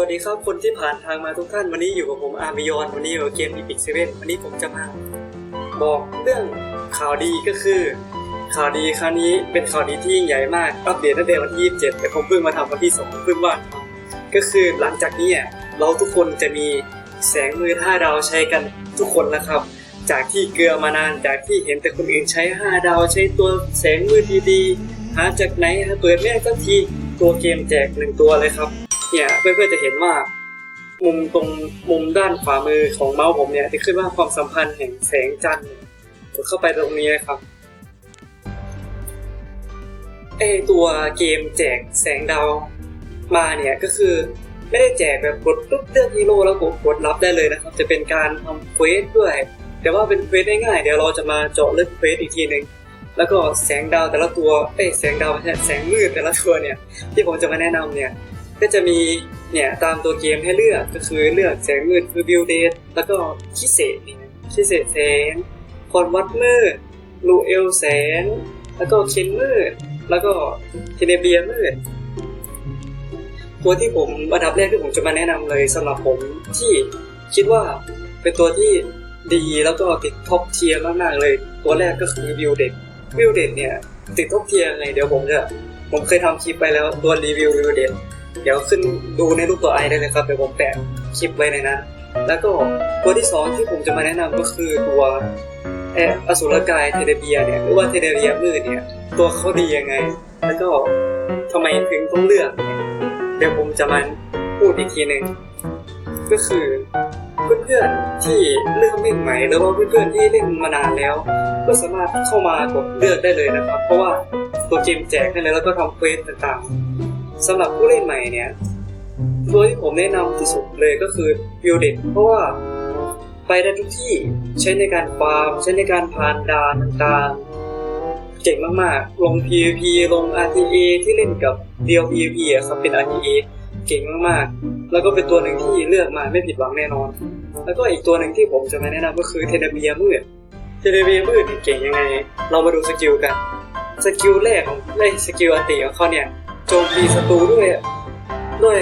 วัสดีครับคนที่ผ่านทางมาทุกท่านวันนี้อยู่กับผมอาร์มิยอนวันนี้อยู่กับเกม Epic 7วันนี้ผมจะมาบอกเรื่องข่าวดีก็คือ ข่าวดีคราวนี้เป็นข่าวดีที่ยิ่งใหญ่มากอัปเดตตั้งแต่วันที่ 27 แต่ผมเพิ่งมาทำวันที่2เพิ่งว่าก็คือหลังจากนี้เราทุกคนจะมีแสงมือห้าดาวใช้กันทุกคนแล้วครับ จากที่เกลือมานานจากที่เห็นแต่คนอื่นใช้5ดาวใช้ตัวแสงมือดีๆหาจากไหนหาเปิดแม่สักทีตัวเกมแจกหนึ่งตัวเลยครับ เนี่ยเพื่อนๆจะเห็นว่ามุมตรงมุมด้านขวามือของเมาส์ผมเนี่ยจะขึ้นว่าความสัมพันธ์แห่งแสงจันทร์กดเข้าไปตรงนี้นะครับไอตัวเกมแจกแสงดาวมาเนี่ยก็คือไม่ได้แจกแบบกดปุ๊บเลือกฮีโร่แล้วกดกดรับได้เลยนะครับ จะเป็นการทำเควสด้วย แต่ว่าเป็นเควสง่ายๆเดี๋ยวเราจะมาเจาะลึกเควสอีกทีหนึ่งแล้วก็แสงดาวแต่ละตัวเอ้แสงดาวแสงมืดแต่ละตัวเนี่ย ที่ผมจะมาแนะนำเนี่ย ก็จะมีเนี่ยตามตัวเกมให้เลือกก็คือเลือกแสงมืดคือบิวเดตแล้วก็คิเศษนี่นะคิเศษแสงคอนวัดมืดลูเอลแสง แล้วก็เคนมืด แล้วก็เทเนเบียมืดตัวที่ผมอันดับแรกที่ผมจะมาแนะนำเลยสำหรับผมที่คิดว่าเป็นตัวที่ดีแล้วก็ติดท็อปเทียร์มากๆเลย ตัวแรกก็คือวิวเด็ดวิวเด็ดเนี่ยติดท็อปเทียร์ไงเดี๋ยวผมจะผมเคยทำคลิปไปแล้วตัวรีวิววิวเด็ด เดี๋ยวขึ้นดูในรูปตัวไอได้เลยครับเดี๋ยวผมแปะคลิปไว้ในนั้นแล้วก็ตัวที่สองที่ผมจะมาแนะนำก็คือตัวแออสุรกายเทเดเบียเนี่ยหรือว่าเทเดเบียมืดเนี่ยตัวเขาดียังไง แล้วก็ทำไมถึงต้องเลือก เดี๋ยวผมจะมาพูดอีกทีหนึ่งก็คือเพื่อนๆที่เริ่มเล่นใหม่หรือว่าเพื่อนๆที่เล่นมานานแล้ว ก็สามารถเข้ามากดเลือกได้เลยนะครับ เพราะว่าตัวเกมแจกให้เลยแล้วก็ทำเควสต่างๆ สำหรับผู้เล่นใหม่เนี่ยตัวที่ผมแนะนำที่สุดเลยก็คือวิวเด็กเพราะว่าไปได้ทุกที่ใช้ในการฟาร์มใช้ในการผ่านด่านต่างๆเจ๋งมากๆ ลง PVP ลง RTA ที่เล่นกับเดียว PVP อะครับเป็น RTA เก่งมากๆ แล้วก็เป็นตัวหนึ่งที่เลือกมาไม่ผิดหวังแน่นอน แล้วก็อีกตัวหนึ่งที่ผมจะมาแนะนำก็คือเทเนเบียมืดเทเนเบียมืดเนี่ยเก่งยังไง เรามาดูสกิลกัน สกิลแรกของไอ้สกิลอันติของเขาเนี่ย โจมตีศัตรูด้วย ด้วย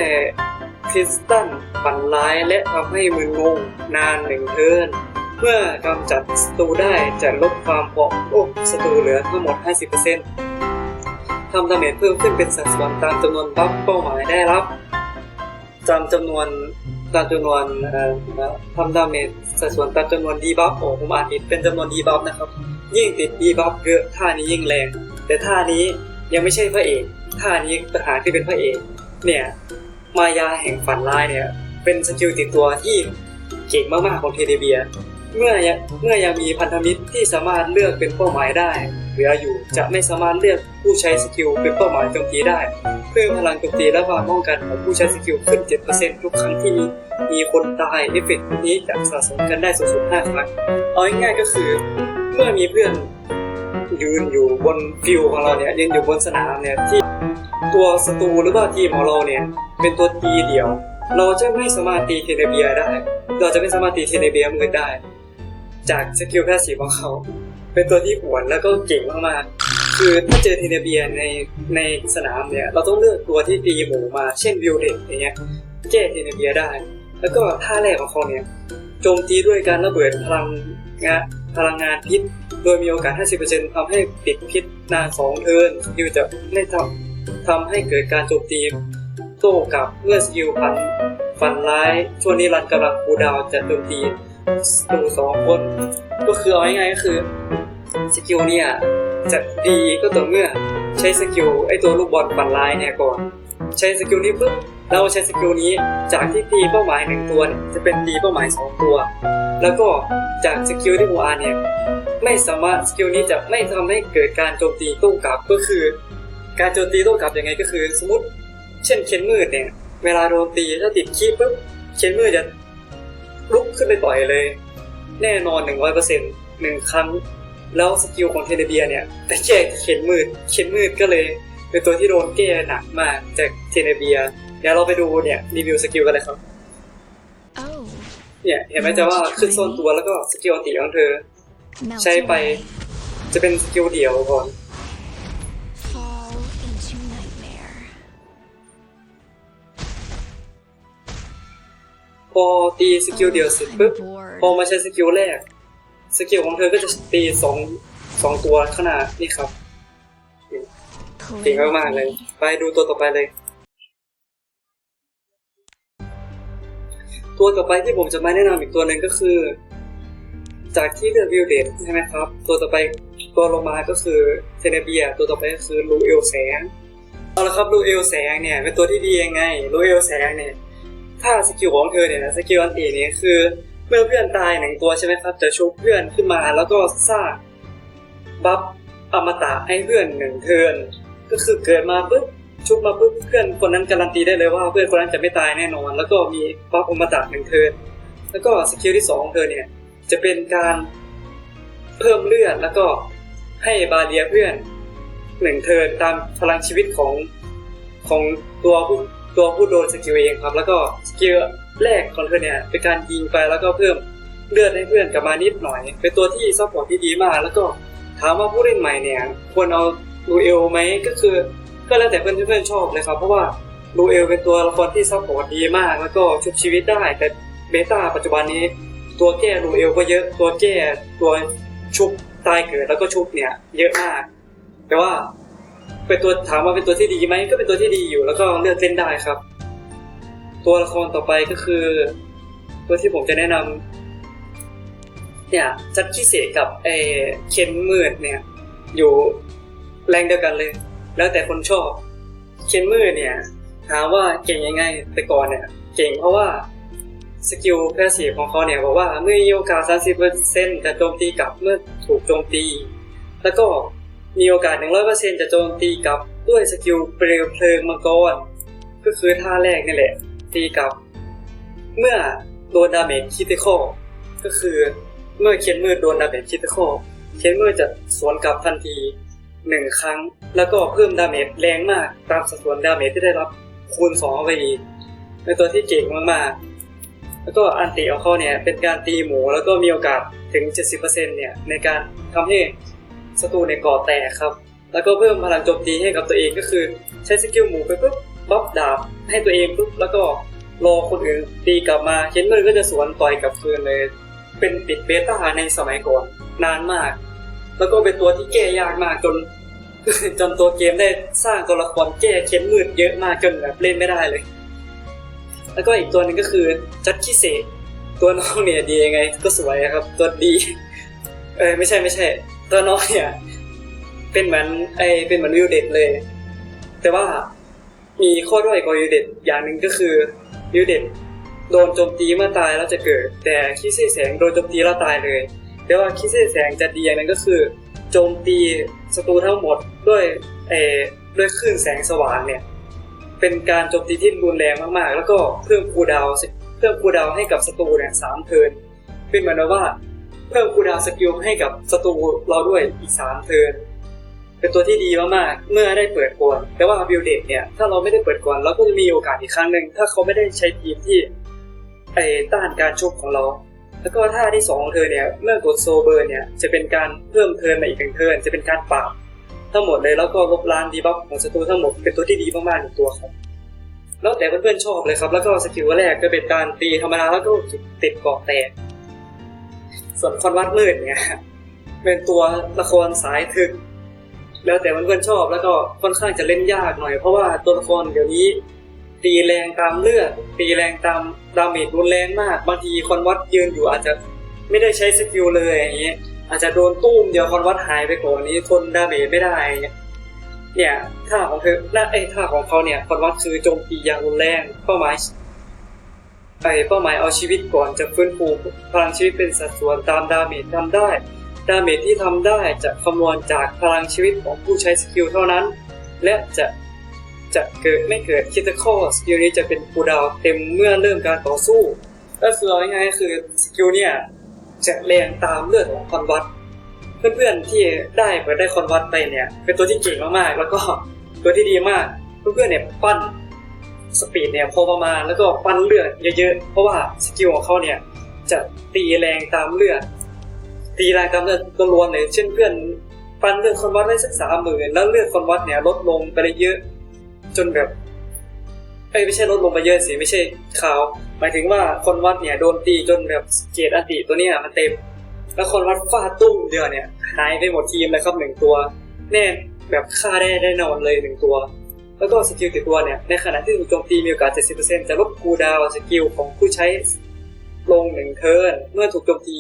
คริสตัลฝันร้ายและทำให้มึนงงนานหนึ่งเทิร์นเมื่อกำจัดศัตรูได้จะลดความเปราะโอ้ศัตรูเหลือทั้งหมด 50%ทำดาเมจเพิ่มขึ้นเป็นสัดส่วนตามจำนวนบัฟเป้าหมายได้รับตามจำนวนตามจำนวนทำดาเมจสัดส่วนตามจำนวนดีบัฟโอ้ผมอ่านผิดเป็นจำนวนดีบัฟนะครับ ยิ่งติดดีบัฟเยอะท่านี้ยิ่งแรง แต่ท่านี้ ยังไม่ใช่พระเอกท่านี้ปัญหารที่เป็นพระเอกเนี่ย มายาแห่งฝันร้ายเนี่ย เป็นสกิลติดตัวที่เก่งมากๆของเทเดเบีย เมื่อเมื่อยังมีพันธมิตรที่สามารถเลือกเป็นเป้าหมายได้เหลืออยู่จะไม่สามารถเลือกผู้ใช้สกิลเป็นเป้าหมายโจมตีได้ เพิ่มพลังโจมตีและความป้องกันของผู้ใช้สกิลขึ้น 7%ทุกครั้งที่มีมีคนตายเอฟเฟกต์นี้จะสะสมกันได้สูงสุด5ครั้งเอาง่ายๆก็คือ เมื่อมีเพื่อน ยืนอยู่บนฟิวของเราเนี่ยยืนอยู่บนสนามเนี่ยที่ตัวศัตรูหรือว่าทีมของเราเนี่ยเป็นตัวตีเดียว เราจะไม่สามารถตีเทเนเบียได้ เราจะไม่สามารถตีเทเนเบียมือได้ จากสกิลแพสซีฟของเขาเป็นตัวที่หวนแล้วก็เก่งมากๆคือถ้าเจอเทเนเบียในในสนามเนี่ยเราต้องเลือกตัวที่ตีหมูมาเช่นวิวเด็กอย่างเงี้ยแก้เทเนเบียได้ แล้วก็ท่าแรกของเขาเนี่ยโจมตีด้วยการระเบิดพลังงาน พลังงานพิษ โดยมีโอกาส 50%ทำให้ติดพิษนาน2เทิร์นสกิลจะไม่ทำทำให้เกิดการโจมตีโต้กลับเมื่อสกิลพันฟันร้ายช่วงนี้รันกำลังคูดาวจะโจมตีตูสองคน ก็คือเอาง่ายๆก็คือสกิลเนี่ยจะดีก็ต่อเมื่อใช้สกิลไอตัวลูกบอลฟันร้ายเนี่ยก่อน ใช้สกิลนี้ปุ๊บ เราใช้สกิลนี้จากที่ตีเป้าหมายหนึ่งตัวจะเป็นตีเป้าหมายสองตัว แล้วก็จากสกิลที่ผมอ่านเนี่ยไม่สามารถสกิลนี้จะไม่ทำให้เกิดการโจมตีโต้กลับก็คือ การโจมตีโต้กลับยังไงก็คือ สมมติ เช่นเคนมืดเนี่ย เวลาโดนตีถ้าติดคีบปุ๊บเคนมืดจะลุกขึ้นไปต่อยเลย แน่นอนหนึ่งร้อยเปอร์เซ็นต์หนึ่งครั้ง แล้วสกิลของเทเนเบียเนี่ยแต่แก้เข็นมืดเข็นมืดก็เลย เป็นตัวที่โดนแก้หนักมากจากเทเนเบีย เดี๋ยวเราไปดูเนี่ยรีวิวสกิลกันเลยครับ Oh, เนี่ยเห็นไหมจะว่าขึ้นโซนตัวแล้วก็สกิลอันติของเธอ melt ใช้ไป away. จะเป็นสกิลเดี่ยวก่อน Fall into nightmare. อตีสกิลเดียวเสร็จปุ๊บพอมาใช้สกิลแรก สกิลของเธอก็จะตีสองสองตัวขางหนาดนี่ครับเก่งมากๆเลย ไปดูตัวต่อไปเลย ตัวต่อไปที่ผมจะมาแนะนำอีกตัวหนึ่งก็คือ จากที่เลือกวิวเดตใช่ไหมครับ ตัวต่อไปตัวลงมาก็คือเทเนเบีย ตัวต่อไปก็คือลูเอลแสงเอาละครับลูเอลแสงเนี่ยเป็นตัวที่ดียังไงลูเอลแสงเนี่ยถ้าสกิลของเธอเนี่ยนะสกิลอันตีนี่ยคือเมื่อเพื่อนตายหนึ่งตัวใช่ไหมครับ จะชุบเพื่อนขึ้นมาแล้วก็สร้างบัฟอมตะให้เพื่อนหนึ่งเทินก็คือเกิดมาปุ๊บ ชุบมาปุ๊บเพื่อนคนนั้นการันตีได้เลยว่าเพื่อนคนนั้นจะไม่ตายแน่นอน แล้วก็มีบัฟอมตะหนึ่งเทิร์นแล้วก็สกิลที่สองของเธอเนี่ยจะเป็นการเพิ่มเลือดแล้วก็ให้บาเรียเพื่อนหนึ่งเทิร์นตามพลังชีวิตของของตัวผู้ตัวผู้โดนสกิลเองครับ แล้วก็สกิลแรกของเธอเนี่ยเป็นการยิงไปแล้วก็เพิ่มเลือดให้เพื่อนกลับมานิดหน่อย เป็นตัวที่ซัพพอร์ตที่ดีมาก แล้วก็ถามว่าผู้เล่นใหม่เนี่ยควรเอาลูเอลไหมก็คือ ก็แล้วแต่เพื่อนเพื่อนชอบเลยครับ เพราะว่าลูเอลเป็นตัวละครที่ซัพพอร์ตดีมาก แล้วก็ชุบชีวิตได้ แต่เบต้าปัจจุบันนี้ ตัวแก้ลูเอลก็เยอะ ตัวแก้ตัวชุบตายเกิดแล้วก็ชุบเนี่ย เยอะมาก แต่ว่าเป็นตัวถามว่าเป็นตัวที่ดีไหมก็เป็นตัวที่ดีอยู่ แล้วก็เลือกเล่นได้ครับ ตัวละครต่อไปก็คือ ตัวที่ผมจะแนะนำเนี่ยจัดขี้เสกกับไอเคนมืดเนี่ย อยู่แรงเดียวกันเลย แล้วแต่คนชอบ เคนมืดเนี่ยถามว่าเก่งยังไงแต่ก่อนเนี่ย เก่งเพราะว่าสกิลแพสซีฟของเขาเนี่ยบอกว่าเมื่อมีโอกาส 30%จะโจมตีกลับเมื่อถูกโจมตี แล้วก็มีโอกาส 100%จะโจมตีกลับด้วยสกิลเปลวเพลิงมังกรก็คือท่าแรกนี่แหละ ตีกลับ เมื่อโดนดาเมจคิติคอก็คือเมื่อเคียนมืดโดนดาเมจคิติคอเคียนมืดจะสวนกลับทันที หนึ่งครั้ง แล้วก็เพิ่มดาเมจแรงมากตามสัดส่วนดาเมจที่ได้รับคูณ2ไปอีกเป็นตัวที่เก่งมากๆ แล้วก็อันติของเขาเนี่ยเป็นการตีหมูแล้วก็มีโอกาสถึง 70%เนี่ยในการทำให้ศัตรูในก่อแตกครับ แล้วก็เพิ่มพลังโจมตีให้กับตัวเองก็คือใช้สกิลหมูไปปุ๊บบ๊อบดาบให้ตัวเองปุ๊บแล้วก็รอคนอื่นตีกลับมาเคนเมอร์ก็จะสวนต่อยกลับคืนเลย เป็นปิดเบต้าในสมัยก่อนนานมาก แล้วก็เป็นตัวที่แก้ยากมากจน จนตัวเกมได้สร้างตัวละครแก้เค้นมืดเยอะมากจนแบบเล่นไม่ได้เลย แล้วก็อีกตัวหนึงก็คือจัดคิเซตัวน้องเนี่ยดียังไง ก็สวยอะครับ ตัวดี เออไม่ใช่ไม่ใช่ ตัวน้องเนี่ย เป็นเหมือนไอเป็นเหมือนวิวเด็ดเลย แต่ว่ามีข้อด้อยกว่าวิวเด็ดอย่างหนึ่งก็คือวิวเด็ดโดนโจมตีเมื่อตายแล้วจะเกิด แต่คิเซแสงโดนโจมตีแล้วตายเลย แต่ว่าคิดเซแสงจะดีอย่างหนึงก็คือโจมตีศัตรูทั้งหมดด้วยเอด้วยคลื่นแสงสว่างเนี่ยเป็นการโจมตีที่รุนแรงมากๆ แล้วก็เพิ่มคูดาวเพิ่มคูดาวให้กับศัตรูเนี่ยสามเทินเป็นเหมือนว่าเพิ่มคูดาวสกิลให้กับศัตรูเราด้วยอีกสามเทินเป็นตัวที่ดีมากๆ เมื่อได้เปิดก่อน แต่ว่าบิลเดตเนี่ย ถ้าเราไม่ได้เปิดก่อนเราก็จะมีโอกาสอีกครั้งหนึ่ง ถ้าเขาไม่ได้ใช้ทีมที่ไอ้ต้านการชกของเรา แล้วก็ท่าที่สองของเธอเนี่ยเมื่อกดโซเบอร์เนี่ยจะเป็นการเพิ่มเทิร์นมาอีกหนึ่งเทิร์นจะเป็นการปราบทั้งหมดเลยแล้วก็ลบล้างดีบัฟของศัตรูทั้งหมดเป็นตัวที่ดีมากๆหนึ่งตัวครับแล้วแต่เพื่อนๆชอบเลยครับ แล้วก็สกิลแรกก็เป็นการตีธรรมดาแล้วก็ติดเกาะแตก ส่วนคอนวัดมืดเนี่ยเป็นตัวละครสายถึก แล้วแต่เพื่อนๆชอบแล้วก็ค่อนข้างจะเล่นยากหน่อย เพราะว่าตัวละครเดี๋ยวนี้ ตีแรงตามเลือดตีแรงตามดาเมจรุนแรงมาก บางทีคอนวัดยืนอยู่อาจจะไม่ได้ใช้สกิลเลยอย่างเงี้ยอาจจะโดนตุ้มเดียวคอนวัดหายไปก่อนนี้ทนดาเมจไม่ได้เงี้ยเนี่ยท่าของเธอและไอ้ท่าของเขาเนี่ยคอนวัดคือโจมตีอย่างรุนแรงเป้าหมายไอ้เป้าหมายเอาชีวิตก่อนจะฟื้นฟูพลังชีวิตเป็นสัดส่วนตามดาเมจทำได้ ดาเมจที่ทำได้จะคำนวณจากพลังชีวิตของผู้ใช้สกิลเท่านั้น และจะ จะเกิดไม่เกิดคิตคอสกิลนี้จะเป็นคูดาวเต็มเมื่อเริ่มการต่อสู้ ก็คือเอาง่ายๆคือสกิลเนี่ยจะแรงตามเลือดของคอนวัดเพื่อนๆที่ได้เปิดได้คอนวัดไปเนี่ย เป็นตัวที่เก่งมากๆแล้วก็ตัวที่ดีมากเพื่อนๆเนี่ยปั้นสปีดเนี่ยพอประมาณแล้วก็ปั้นเลือดเยอะๆเพราะว่าสกิลของเขาเนี่ยจะตีแรงตามเลือดตีแรงตามเลือดล้วนเลยเช่นเพื่อนปั้นเลือดคอนวัดได้สักสามหมื่นแล้วเลือดคอนวัดเนี่ยลดลงไปได้เยอะ จนแบบเอ้ยไม่ใช่ลดลงไปเยอะสิไม่ใช่ขาว หมายถึงว่าคนวัดเนี่ยโดนตีจนแบบเกตอันติตัวเนี้ยมันเต็ม แล้วคนวัดฟาดตุ้มเดียวเนี่ยหายไปหมดทีมเลยครับหนึ่งตัว แน่แบบฆ่าได้แน่นอนเลยหนึ่งตัว แล้วก็สกิลติดตัวเนี่ยในขณะที่ถูกโจมตีมีโอกาส 70%จะลดคูดาวสกิลของผู้ใช้ลงหนึ่งเทิร์นเมื่อถูกโจมตี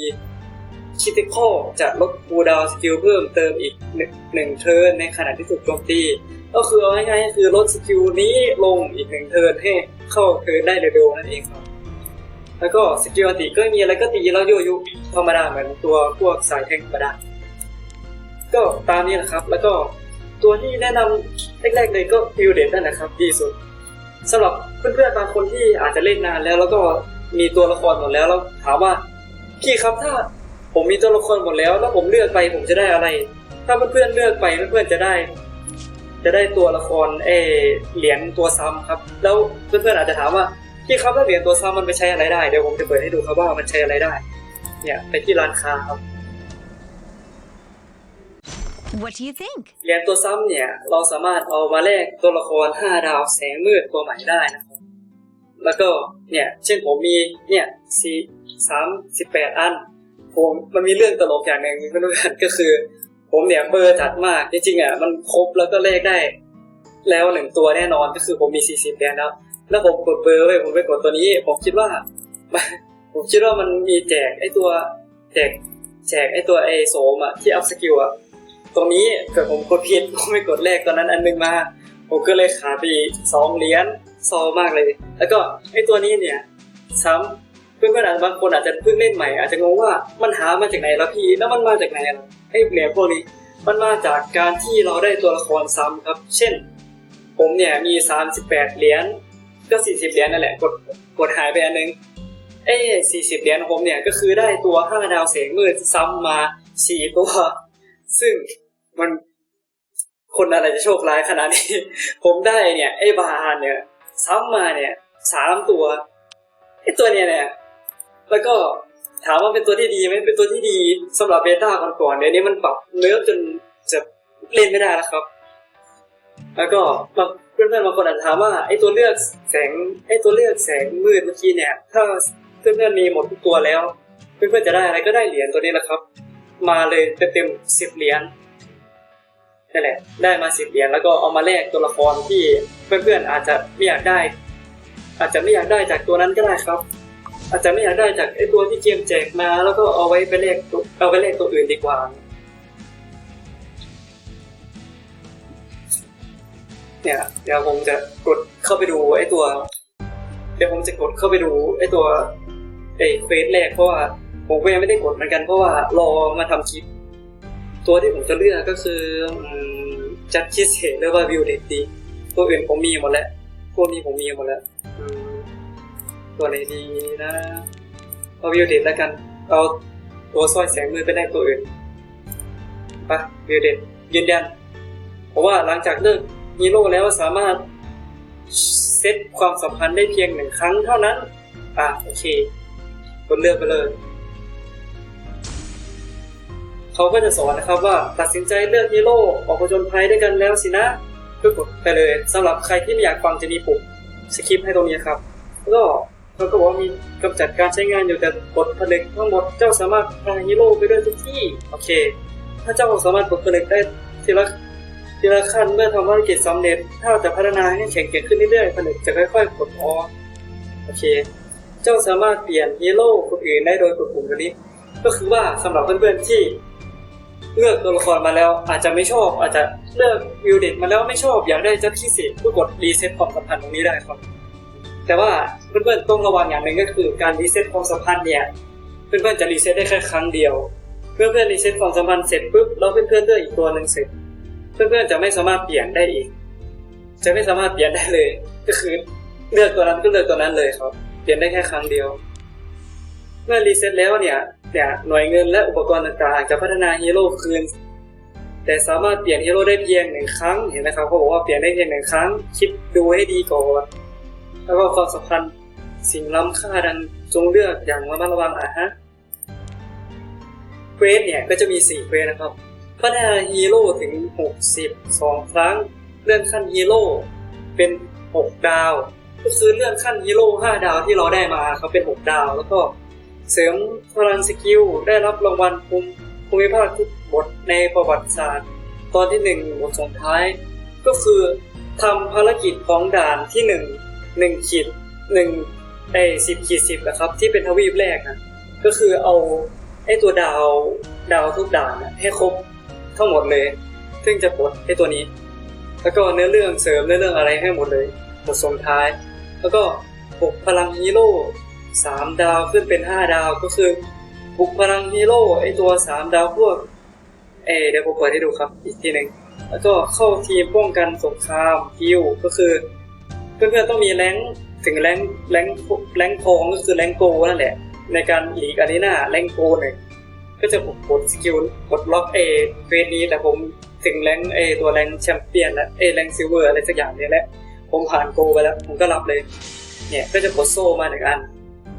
คิติคอลจะลดคูดาวสกิลเพิ่มเติมอีกหนึ่งเทิร์นในขณะที่ถูกโจมตี ก็คือเอาง่ายๆก็คือลดสกิลนี้ลงอีกหนึ่งเทิร์นให้เข้าเทิร์นได้เร็วๆนั่นเองครับแล้วก็สกิลอัติก็มีอะไรก็ตีแล้วโยยุธรรมดาเหมือนตัวพวกสายแทงธรรมดาก็ตามนี้แหละครับ แล้วก็ตัวที่แนะนำแรกๆเลยก็ฟิวเดตนั่นแหละครับดีสุดสำหรับเพื่อนๆบางคนที่อาจจะเล่นนานแล้ว แล้วก็มีตัวละครหมดแล้วแล้วถามว่าพี่ครับถ้า ผมมีตัวละครหมดแล้ว แล้วผมเลือกไปผมจะได้อะไร ถ้าเพื่อนๆเลือกไปเพื่อนๆจะได้ จะได้ตัวละครเออเหรียญตัวซ้ำครับ แล้วเพื่อนๆอาจจะถามว่าพี่ครับถ้าเหรียญตัวซ้ำมันไปใช้อะไรได้เดี๋ยวผมจะเปิดให้ดูครับว่ามันใช้อะไรได้ เนี่ยไปที่ร้านค้าครับ What do you think? เหรียญตัวซ้ำเนี่ย เราสามารถเอามาแลกตัวละคร 5 ดาวแสงมืดตัวใหม่ได้นะครับ แล้วก็เนี่ย เช่นผมมีเนี่ยสี่สามสิบแปดอัน ผมมันมีเรื่องตลกอย่างหนึ่งเพื่อนๆก็คือ ผมเนี่ยเบอร์จัดมากจริงๆอะมันครบแล้วก็เลขได้ แล้วหนึ่งตัวแน่นอนก็คือผมมีสี่สิบเหรียญแล้วแล้วผมกดเบอร์ไว้ผมไปกดตัวนี้ ผมคิดว่า ผมคิดว่ามันมีแจกไอตัวแจกแจกไอตัวไอโสมอะที่อัพสกิลอะตรงนี้เกิดผมกดผิดผมไม่กดแรกตอนนั้นอันหนึงมา ผมก็เลยขาดไปสองเหรียญซอมากเลย แล้วก็ไอตัวนี้เนี่ย ซ้ำ เพื่อนๆอาจจะบางคนอาจจะเพิ่งเล่นใหม่ อาจจะงงว่ามันหามาจากไหนล้วพี่แล้วมันมาจากไหนล่ะไอเหรียญพวกนี้ มันมาจากการที่เราได้ตัวละครซ้ำครับ เช่น ผมเนี่ยมี 38 เหรียญก็ 40 เหรียญนั่นแหละกดกดหายไปอันนึงเอ้40 เหรียญของผมเนี่ยก็คือได้ตัว 5 ดาวเสียงมืดซ้ำมา 4 ตัว ซึ่งมันคนอะไรจะโชคร้ายขนาดนี้ ผมได้เนี่ยไอ้บาร์เนี่ยซ้ำมาเนี่ยสามตัวไอ้ตัวเนี่ยเนี่ย แล้วก็ถามว่าเป็นตัวที่ดีไหมเป็นตัวที่ดีสำหรับเบต้าก่อนๆเดี๋ยวนี้มันปรับเนื้อจนจะเล่นไม่ได้แล้วครับ แล้วก็บางเพื่อนๆบางคนอาจจะถามว่าไอ้ตัวเลือกแสงไอ้ตัวเลือกแสงมืดเมื่อกี้เนี่ย ถ้าเพื่อนๆมีหมดทุกตัวแล้ว เพื่อนๆจะได้อะไรก็ได้เหรียญตัวนี้แหละครับ มาเลยเต็มๆสิบเหรียญนั่นแหละ ได้มาสิบเหรียญแล้วก็เอามาแลกตัวละครที่เพื่อนๆอาจจะไม่อยากได้ อาจจะไม่อยากได้จากตัวนั้นก็ได้ครับ อาจจะไม่อยากได้จากไอ้ตัวที่เกมแจกมา แล้วก็เอาไว้ไปแลกเอาไปแลกตัวอื่นดีกว่า เนี่ยเดี๋ยวผมจะกดเข้าไปดูไอ้ตัว เดี๋ยวผมจะกดเข้าไปดูไอ้ตัวไอ้เควสแรกเพราะว่าผมก็ยังไม่ได้กดเหมือนกันเพราะว่ารอมาทำคลิป ตัวที่ผมจะเลือกก็คือจัดคิสเฮหรือว่าวิวเดตดีตัวอื่นผมมีหมดแล้วพวกนี้ผมมีหมดแล้วอืม ตัวไหนดีนะเอาวิวเดตแล้วกัน เอาตัวสร้อยแสงมือไปได้ตัวอื่นไปวิวเดตยืนยันเพราะว่าหลังจากเลิกฮีโร่แล้วสามารถเซตความสัมพันธ์ได้เพียงหนึ่งครั้งเท่านั้น อะโอเคกดเลือกไปเลยเขาก็จะสอนนะครับว่าตัดสินใจเลือกฮีโร่ออกผจญภัยด้วยกันแล้วสินะก็กดไปเลยสำหรับใครที่ไม่อยากฟังจะมีปุ่มสคริปต์ให้ตรงนี้ครับ ก็ แล้วก็เขาก็บอกว่ามีกำจัดการใช้งานอยู่แต่กดผลึกทั้งหมดเจ้าสามารถพาฮีโร่ไปด้วยทุกที่ โอเค ถ้าเจ้าสามารถกดผลึกได้ทีละทีละขั้นเมื่อทำภารกิจสำเร็จ ถ้าจะพัฒนาให้แข็งแกร่งขึ้นเรื่อยๆผลึกจะค่อยๆกดออโอเค เจ้าสามารถเปลี่ยนฮีโร่คนอื่นได้โดยกดปุ่มตัวนี้ ก็คือว่าสำหรับเพื่อนๆที่ เลือกตัวละครมาแล้วอาจจะไม่ชอบ อาจจะเลือกวิวเด็ดมาแล้วไม่ชอบอยากได้จัดพิเศษก็กดรีเซ็ตความสัมพันธ์ตรงนี้ได้ครับ แต่ว่าเพื่อนๆต้องระวังอย่างหนึ่งก็คือการรีเซ็ตความสัมพันธ์เนี่ยเพื่อนๆจะรีเซ็ตได้แค่ครั้งเดียว เพื่อนๆรีเซ็ตความสัมพันธ์เสร็จปุ๊บแล้วเพื่อนๆเลือกอีกตัวหนึ่งเสร็จ เพื่อนๆจะไม่สามารถเปลี่ยนได้อีก จะไม่สามารถเปลี่ยนได้เลย ก็คือเลือกตัวนั้นก็เลือกตัวนั้นเลยครับ เปลี่ยนได้แค่ครั้งเดียว เมื่อรีเซ็ตแล้วเนี่ยเนี่ยหน่วยเงินและอุปกรณ์ต่างๆ จะพัฒนาฮีโร่คืน แต่สามารถเปลี่ยนฮีโร่ได้เพียงหนึ่งครั้งเห็นไหมครับเขาบอกว่าเปลี่ยนได้เพียงหนึ่งครั้งคิดดูให้ดีก่อน แล้วก็ความสัมพันธ์สิ่งล้ำค่าดังจงเลือกอย่างระมัดระวังอะฮะเควสเนี่ยก็จะมี 4เควสนะครับพัฒนาฮีโร่ถึง60 2ครั้ง เลื่อนขั้นฮีโร่เป็น 6 ดาว ก็คือเลื่อนขั้นฮีโร่5ดาวที่เราได้มาเขาเป็น 6 ดาว แล้วก็เสริมพลังสกิลได้รับรางวัลภูมิภูมิภาคทุกบทในประวัติศาสตร์ ตอนที่หนึ่งบทส่งท้าย ก็คือทำภารกิจของด่านที่หนึ่ง หนึ่งขีดหนึ่งไอ้สิบขีดสิบนะครับ ที่เป็นทวีปแรกนะก็คือเอาไอ้ตัวดาวดาวทุกด่านนะให้ครบทั้งหมดเลย ซึ่งจะปลดไอ้ตัวนี้ แล้วก็เนื้อเรื่องเสริมเนื้อเรื่องอะไรให้หมดเลยบทส่งท้าย แล้วก็ปลุกพลังฮีโร่สามดาวขึ้นเป็นห้าดาวก็คือปลุกพลังฮีโร่ไอ้ตัวสามดาวพวกเออเดี๋ยวผมเปิดให้ดูครับอีกทีหนึ่งแล้วก็เข้าทีมป้องกันสงครามฮิวก็คือ เพื่อนๆต้องมีแรงถึงแรงแรงแรงค์ทองก็คือแรงโกนั่นแหละ ในการหลีกอารีนาแรงโกหนึ่งก็จะผมกดสกิลกดล็อกเอเฟสนี้แต่ผมถึงแรงเอตัวแรงแชมเปี้ยนแล้วเอแรงซิลเวอร์อะไรสักอย่างเนี้แหละ ผมผ่านโกไปแล้ว ผมก็รับเลย เนี่ยก็จะกดโซ่มาหนึ่งอัน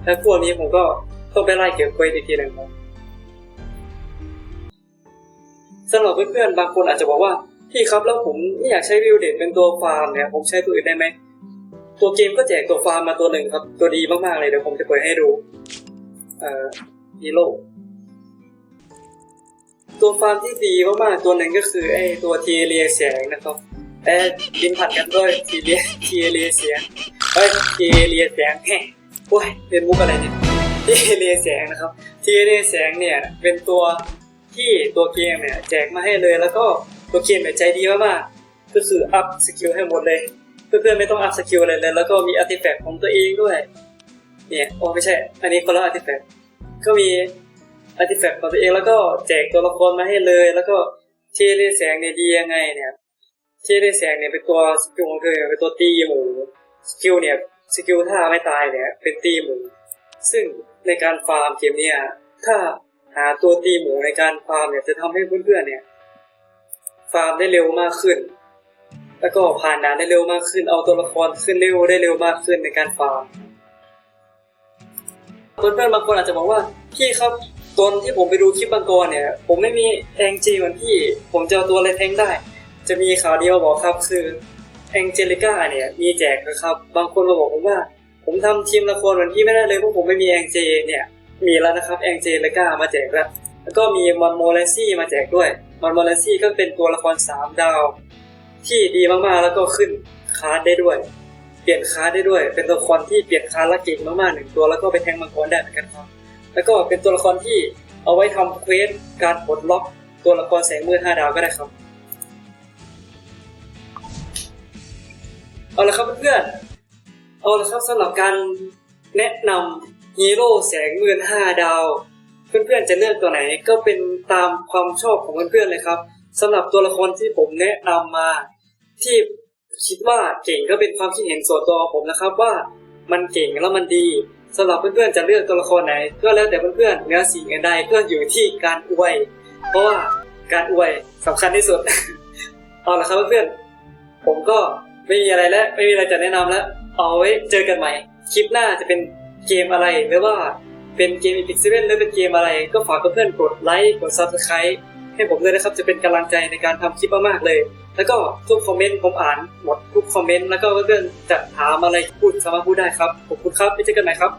แล้วพวกนี้ผมก็ต้องไปไล่เก็บเควสอีกทีหนึ่งครับสำหรับเพื่อนๆบางคนอาจจะบอกว่าพี่ครับแล้วผมไม่อยากใช้วิวเด็ดเป็นตัวฟาร์มเนี่ยผมใช้ตัวอื่นได้ไหม ตัวเกมก็แจกตัวฟาร์มมาตัวหนึ่งครับ ตัวดีมากๆเลยเดี๋ยวผมจะเปิดให้ดู เอ่อฮีโร่ตัวฟาร์มที่ดีมากๆตัวหนึ่งก็คือไอ้ตัวทีเรียแสงนะครับเอ้บินผัดกันด้วยทีเรียทีเรียเสียงเอ้ยทีเรียแสงแฮะโอ้ยเป็นมุกอะไรเนี่ยทีเรียแสงนะครับทีเรียแสงเนี่ยเป็นตัวที่ตัวเกมเนี่ยแจกมาให้เลยแล้วก็ตัวเกมเนี่ยใจดีมากๆก็คืออัพสกิลให้หมดเลย เพื่อนๆไม่ต้องอัพสกิลอะไรเลย แล้วก็มีอาร์ติแฟกต์ของตัวเองด้วย เนี่ยโอ้ไม่ใช่ อันนี้คนละอาร์ติแฟกต์ก็มีอาร์ติแฟกต์ของตัวเองแล้วก็แจกตัวละครมาให้เลย แล้วก็เทเลแสงเนี่ยดียังไงเนี่ยเทเลแสงเนี่ยเป็นตัวสกิลของเธอเป็นตัวตีหมูสกิลเนี่ยสกิลถ้าไม่ตายเนี่ยเป็นตีหมู ซึ่งในการฟาร์มเกมเนี่ยถ้าหาตัวตีหมูในการฟาร์มเนี่ยจะทำให้เพื่อนๆเนี่ย ฟาร์มได้เร็วมากขึ้น แล้วก็ผ่านด่านได้เร็วมากขึ้น เอาตัวละครขึ้นเร็วได้เร็วมากขึ้นในการฟาร์มเพื่อนๆบางคนอาจจะบอกว่าพี่ครับตอนที่ผมไปดูคลิปบางกรเนี่ย ผมไม่มีแองจีเหมือนพี่ ผมจะเอาตัวอะไรแทงได้ จะมีข่าวเดียวบอกครับคือแองเจลิก้าเนี่ยมีแจกนะครับ บางคนมาบอกผมว่า ผมทำทีมละครเหมือนพี่ไม่ได้เลยเพราะผมไม่มีแองเจเนี่ยมีแล้วนะครับแองเจลิก้ามาแจกแล้วแล้วก็มีมอนโมเลซี่มาแจกด้วยมอนโมเลซี่ก็เป็นตัวละครสามดาว ที่ดีมากๆ แล้วก็ขึ้นคาร์ดได้ด้วย เปลี่ยนคาร์ดได้ด้วย เป็นตัวละครที่เปลี่ยนคาร์ดและเก่งมากๆหนึ่งตัวแล้วก็ไปแทงมังกรได้เหมือนกันครับ แล้วก็เป็นตัวละครที่เอาไว้ทำเควสการปลดล็อกตัวละครแสงมืดห้าดาวก็ได้ครับ เอาละครับเพื่อนๆ เอาละครับสำหรับการแนะนำฮีโร่แสงมืดห้าดาว เพื่อนๆจะเลือกตัวไหนก็เป็นตามความชอบของเพื่อนๆเลยครับ สำหรับตัวละครที่ผมแนะนำมาที่คิดว่าเก่งก็เป็นความคิดเห็นส่วนตัวของผมนะครับว่ามันเก่งแล้วมันดีสำหรับเพื่อนๆจะเลือกตัวละครไหน ก็แล้วแต่เพื่อนๆเนื้อสิ่งอื่นใดก็อยู่ที่การอวย เพราะว่าการอวยสำคัญที่สุด เอาละครับเพื่อนๆผมก็ไม่มีอะไรแล้วไม่มีอะไรจะแนะนำแล้ว เอาไว้เจอกันใหม่ คลิปหน้าจะเป็นเกมอะไรหรือว่าเป็นเกมอีพิกเซเว่นหรือเป็นเกมอะไร ก็ฝากเพื่อนๆกดไลค์กดซับสไครต์ ให้ผมด้วยนะครับ จะเป็นกำลังใจในการทำคลิปมากๆเลย แล้วก็ทุกคอมเมนต์ผมอ่านหมดทุกคอมเมนต์แล้วก็เพื่อนๆจะถามอะไรพูดสามารถพูดได้ครับขอบคุณครับไปเจอกันใหม่ครับ